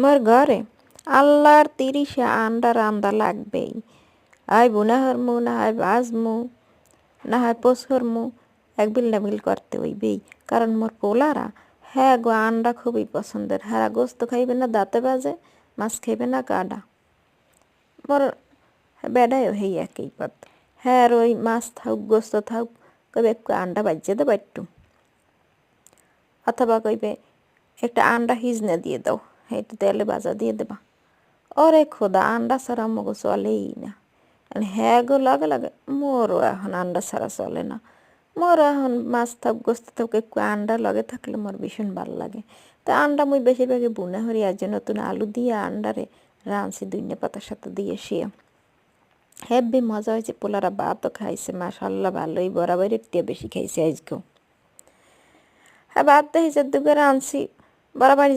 মোর ঘরে আল্লাহর তিরিশে আন্ডা রান্দা লাগবেই। হয় বুনা হরমু না হয় বাজমু না হয় পোষ হরমু এক বিল না বিল করতে হইবেই। কারণ মোর পোলারা হ্যাঁ গো, আন্ডা খুবই পছন্দের। হ্যাঁ গোস্ত খাইবে না, দাঁতে বাজে, মাছ খাইবে না, কাডা। মোর বেডায়ও হেই একই পথ হ্যাঁ আর ওই মাছ থাক গোস্ত থাক কবে একটু আন্ডা বাজিয়ে দেবো একটু। অথবা কইবে, একটা আন্ডা হিজনে দিয়ে দাও। একটু তেলে বাজা দিয়ে দেবা ওরে খোদা আন্ডা ছাড়া মগো চলেই না আর হ্যাঁ গো লাগে লাগে মোরও এখন আন্ডা ছাড়া চলে না মোর এখন মাছ থাক গোস্ত থাক একটু আন্ডা লগে থাকলে মোর ভীষণ ভালো লাগে তো আন্ডা মুই বেশিরভাগে বুনে হরি আজ নতুন আলু দিয়ে আন্ডারে রাঁধছি দুইনে পাতার সাথে দিয়ে শিয়ে হেব্বি মজা হয়েছে পোলারা ভাতও খাইছে মাশাল্লাহ ভালোই বরাবরের টিয়া বেশি খাইছে আজকেও হ্যাঁ ভাত তো হিসেবে দুপুরে আনছি বরাবরই